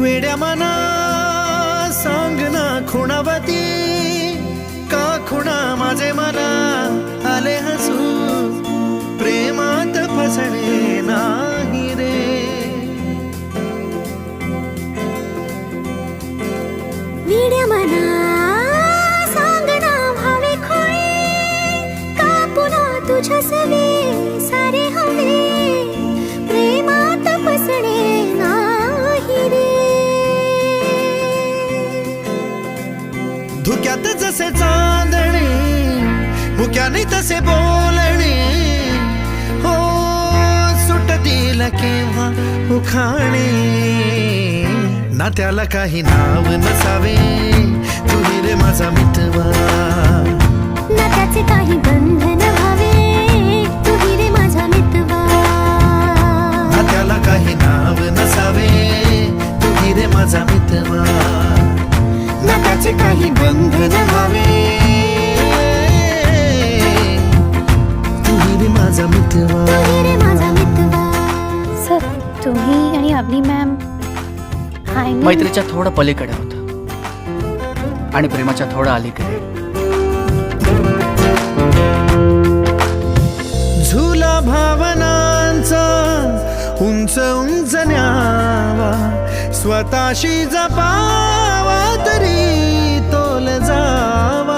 वेड्या मना सांग ना खुणावती. का खुणा माझे मना? आले हसू. प्रेमात फसणे नाही रे. वेड्या मना धुक्यात जसे चांदणे मुक्याने तसे बोलणे. हो सुटतील केव्हा उखाणे. ना त्याला काही नाव नसावे तुही रे माझा मितवा ना त्याचे काही त्याचे काही बंधन व्हावे. तुही रे माझा मितवा तू रे माझा मितवा सर तुम्ही आणि अवनी मॅम हाय मैत्रीच्या थोडं पलीकडे होतं. आणि प्रेमाच्या थोडं अलीकडे. झुला भावनांचा उंच उंच स्वतःशी जपावा तरी तोल जावा.